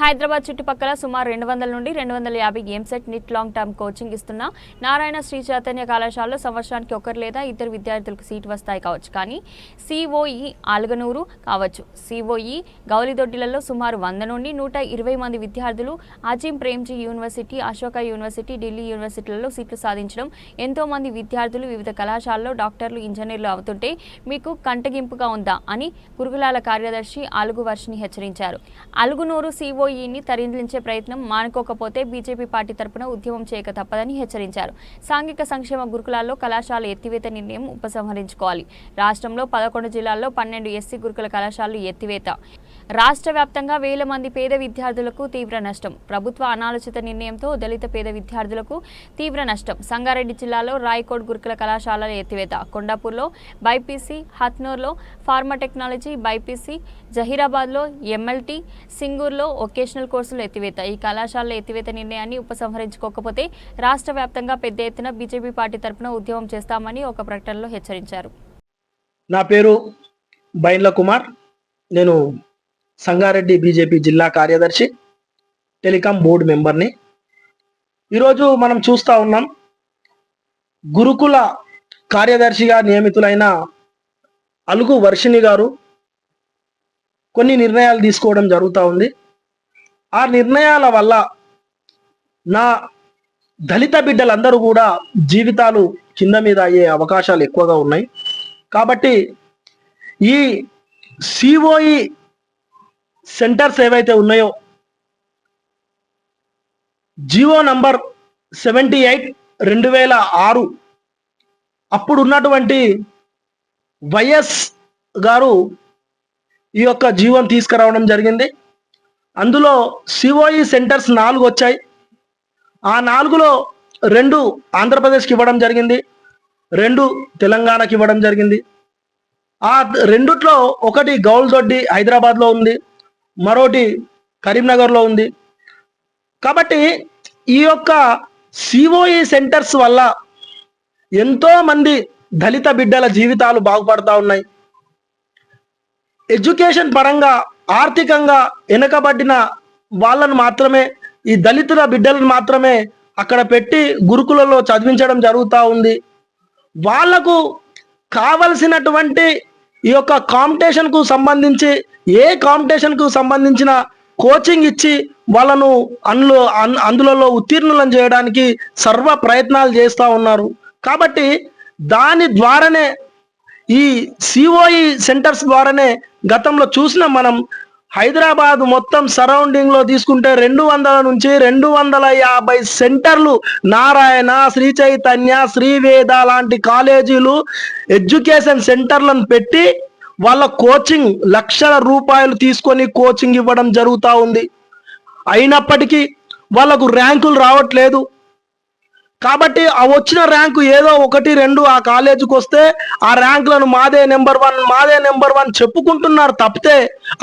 హైదరాబాద్ చుట్టుపక్కల సుమారు రెండు వందల నుండి రెండు వందల యాభై గేమ్సెట్ నిట్ లాంగ్ టర్మ్ కోచింగ్ ఇస్తున్న నారాయణ శ్రీ చైతన్య కళాశాలలో సంవత్సరానికి ఒకరు లేదా ఇద్దరు విద్యార్థులకు సీట్ వస్తాయి కావచ్చు. కానీ సిఓఈ ఆల్గనూరు కావచ్చు. సిఓఈ గౌలిదొడ్డిలలో సుమారు వంద నుండి నూట ఇరవై మంది విద్యార్థులు అజీం ప్రేమ్జీ యూనివర్సిటీ అశోక యూనివర్సిటీ ఢిల్లీ యూనివర్సిటీలలో సీట్లు సాధించడం ఎంతో మంది విద్యార్థులు వివిధ కళాశాలలో డాక్టర్లు ఇంజనీర్లు అవుతుంటే మీకు కంటగింపుగా ఉందా అని గురుకులాల కార్యదర్శి అలుగు వర్షిని హెచ్చరించారు. అలుగునూరు సిఓఈని తరలించే ప్రయత్నం మానుకోకపోతే బీజేపీ పార్టీ తరపున ఉద్యమం చేయక తప్పదని హెచ్చరించారు. సాంఘిక సంక్షేమ గురుకులాల్లో కళాశాల ఎత్తివేత నిర్ణయం ఉపసంహరించుకోవాలి. రాష్ట్రంలో పదకొండు జిల్లాల్లో పన్నెండు ఎస్సీ గురుకుల కళాశాలలు ఎత్తివేత. రాష్ట్ర వ్యాప్తంగా వేల మంది పేద విద్యార్థులకు తీవ్ర నష్టం. ప్రభుత్వ అనాలోచిత నిర్ణయంతో దళిత పేద విద్యార్థులకు తీవ్ర నష్టం. సంగారెడ్డి జిల్లాలో రాయకోట్ గురుకుల కళాశాలల ఎత్తివేత. కొండాపూర్లో బైపీసీ హత్నూర్లో ఫార్మా టెక్నాలజీ బైపీసీ జహీరాబాద్లో ఎంఎల్టీ సింగూర్లో ఒకే వొకేషనల్ కోర్సులు ఎత్తివేత. ఈ కళాశాలల ఎత్తివేత నిర్ణయాన్ని ఉపసంహరించుకోకపోతే రాష్ట్ర వ్యాప్తంగా పెద్ద ఎత్తున బీజేపీ పార్టీ తరపున ఉద్యమం చేస్తామని ఒక ప్రకటనలో హెచ్చరించారు. నా పేరు బైన్ల కుమార్. నేను సంగారెడ్డి బీజేపీ జిల్లా కార్యదర్శి టెలికాం బోర్డు మెంబర్ని. ఈరోజు మనం చూస్తూ ఉన్నాం గురుకుల కార్యదర్శిగా నియమితులైన అలుగు వర్షిణి గారు కొన్ని నిర్ణయాలు తీసుకోవడం జరుగుతూ ఉంది. ఆ నిర్ణయాల వల్ల నా దళిత బిడ్డలందరూ కూడా జీవితాలు కింద మీద అయ్యే అవకాశాలు ఎక్కువగా ఉన్నాయి. కాబట్టి ఈ సిఓఈ సెంటర్స్ ఏవైతే ఉన్నాయో జియో నంబర్ సెవెంటీ ఎయిట్ రెండు వేల ఆరు అప్పుడు ఉన్నటువంటి వైఎస్ గారు ఈ యొక్క జీవోని తీసుకురావడం జరిగింది. అందులో సిఓఈ సెంటర్స్ నాలుగు వచ్చాయి. ఆ నాలుగులో రెండు ఆంధ్రప్రదేశ్కి ఇవ్వడం జరిగింది. రెండు తెలంగాణకి ఇవ్వడం జరిగింది. ఆ రెండిట్లో ఒకటి గౌల్దొడ్డి హైదరాబాద్లో ఉంది. మరోటి కరీంనగర్లో ఉంది. కాబట్టి ఈ యొక్క సిఓఈ సెంటర్స్ వల్ల ఎంతోమంది దళిత బిడ్డల జీవితాలు బాగుపడతా ఉన్నాయి. ఎడ్యుకేషన్ పరంగా ఆర్థికంగా వెనుకబడిన వాళ్ళను మాత్రమే ఈ దళితుల బిడ్డలను మాత్రమే అక్కడ పెట్టి గురుకులలో చదివించడం జరుగుతూ ఉంది. వాళ్ళకు కావలసినటువంటి ఈ యొక్క కాంపిటీషన్కు సంబంధించి ఏ కాంపిటీషన్కు సంబంధించిన కోచింగ్ ఇచ్చి వాళ్ళను అందులో అన్- అందులలో ఉత్తీర్ణులను చేయడానికి సర్వ ప్రయత్నాలు చేస్తూ ఉన్నారు. కాబట్టి దాని ద్వారానే ఈ సిఓఈ సెంటర్స్ ద్వారానే గతంలో చూసిన మనం హైదరాబాద్ మొత్తం సరౌండింగ్లో తీసుకుంటే రెండు వందల నుంచి రెండు వందల యాభై సెంటర్లు నారాయణ శ్రీ చైతన్య శ్రీవేద లాంటి కాలేజీలు ఎడ్యుకేషన్ సెంటర్లను పెట్టి వాళ్ళ కోచింగ్ లక్షల రూపాయలు తీసుకొని కోచింగ్ ఇవ్వడం జరుగుతూ ఉంది. అయినప్పటికీ వాళ్ళకు ర్యాంకులు రావట్లేదు. కాబట్టి ఆ వచ్చిన ర్యాంకు ఏదో ఒకటి రెండు ఆ కాలేజీకి వస్తే ఆ ర్యాంకులను మాదే నెంబర్ వన్ మాదే నెంబర్ వన్ చెప్పుకుంటున్నారు తప్పితే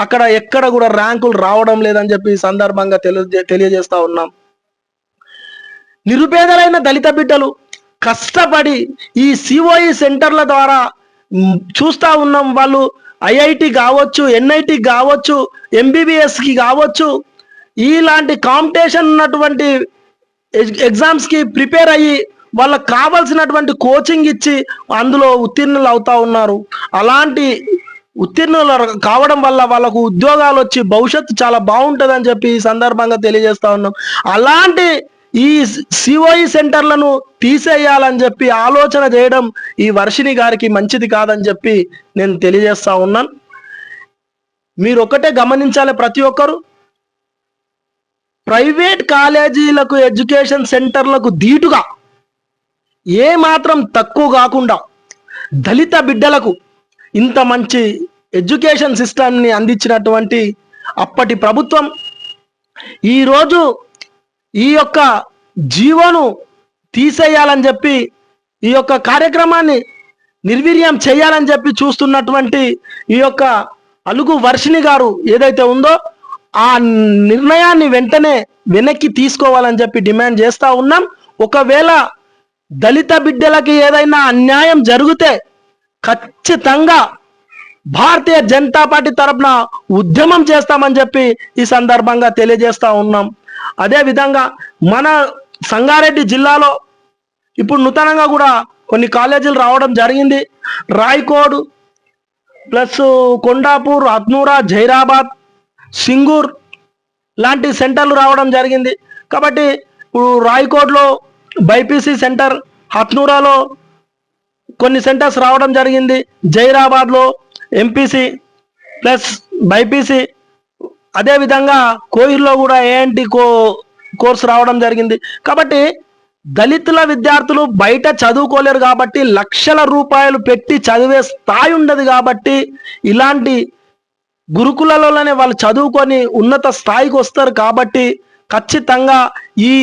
అక్కడ ఎక్కడ కూడా ర్యాంకులు రావడం లేదని చెప్పి సందర్భంగా తెలియజే తెలియజేస్తా ఉన్నాం. నిరుపేదలైన దళిత బిడ్డలు కష్టపడి ఈ సిఓఈ సెంటర్ల ద్వారా చూస్తూ చూస్తా ఉన్నాం వాళ్ళు. ఐఐటి కావచ్చు ఎన్ఐటి కావచ్చు ఎంబీబీఎస్కి కావచ్చు. ఇలాంటి కాంపిటీషన్ ఉన్నటువంటి ఎగ్- ఎగ్జామ్స్కి ప్రిపేర్ అయ్యి వాళ్ళకి కావాల్సినటువంటి కోచింగ్ ఇచ్చి అందులో ఉత్తీర్ణులు అవుతా ఉన్నారు. అలాంటి ఉత్తీర్ణులు కావడం వల్ల వాళ్ళకు ఉద్యోగాలు వచ్చి భవిష్యత్తు చాలా బాగుంటుందని చెప్పి ఈ సందర్భంగా తెలియజేస్తా ఉన్నాం. అలాంటి ఈ సిఓఈ సెంటర్లను తీసేయాలని చెప్పి ఆలోచన చేయడం ఈ వర్షిణి గారికి మంచిది కాదని చెప్పి నేను తెలియజేస్తా ఉన్నాను. మీరు ఒకటే గమనించాలి ప్రతి ఒక్కరు. ప్రైవేట్ కాలేజీలకు ఎడ్యుకేషన్ సెంటర్లకు ధీటుగా ఏ మాత్రం తక్కువ కాకుండా దళిత బిడ్డలకు ఇంత మంచి ఎడ్యుకేషన్ సిస్టమ్ని అందించినటువంటి అప్పటి ప్రభుత్వం ఈరోజు ఈ యొక్క జీవోను తీసేయాలని చెప్పి ఈ యొక్క కార్యక్రమాన్ని నిర్వీర్యం చేయాలని చెప్పి చూస్తున్నటువంటి ఈ యొక్క అలుగు వర్షిణి గారు ఏదైతే ఉందో ఆ నిర్ణయాన్ని వెంటనే వెనక్కి తీసుకోవాలని చెప్పి డిమాండ్ చేస్తూ ఉన్నాం. ఒకవేళ దళిత బిడ్డలకి ఏదైనా అన్యాయం జరిగితే ఖచ్చితంగా భారతీయ జనతా పార్టీ తరపున ఉద్యమం చేస్తామని చెప్పి ఈ సందర్భంగా తెలియజేస్తా ఉన్నాం. అదే విధంగా మన సంగారెడ్డి జిల్లాలో ఇప్పుడు నూతనంగా కూడా కొన్ని కాలేజీలు రావడం జరిగింది. రాయ్కోడ్ ప్లస్ కొండాపూర్ అత్నూరా జైరాబాద్ సింగూర్ లాంటి సెంటర్లు రావడం జరిగింది. కాబట్టి ఇప్పుడు రాయ్కోడ్లో బైపీసీ సెంటర్ హత్నూరాలో కొన్ని సెంటర్స్ రావడం జరిగింది. జైరాబాద్లో ఎంపీసీ ప్లస్ బైపీసీ. అదేవిధంగా కోహిల్లో కూడా ఏఎన్టీ కో కోర్స్ రావడం జరిగింది. కాబట్టి దళితుల విద్యార్థులు బయట చదువుకోలేరు కాబట్టి లక్షల రూపాయలు పెట్టి చదివే స్థాయి ఉండదు కాబట్టి ఇలాంటి గురుకులలోనే వాళ్ళు చదువుకొని ఉన్నత స్థాయికి వస్తారు కాబట్టి ఖచ్చితంగా ఈ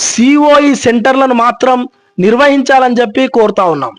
సిఓఈ సెంటర్లను మాత్రం నిర్వహించాలని చెప్పి కోరుతా ఉన్నాం.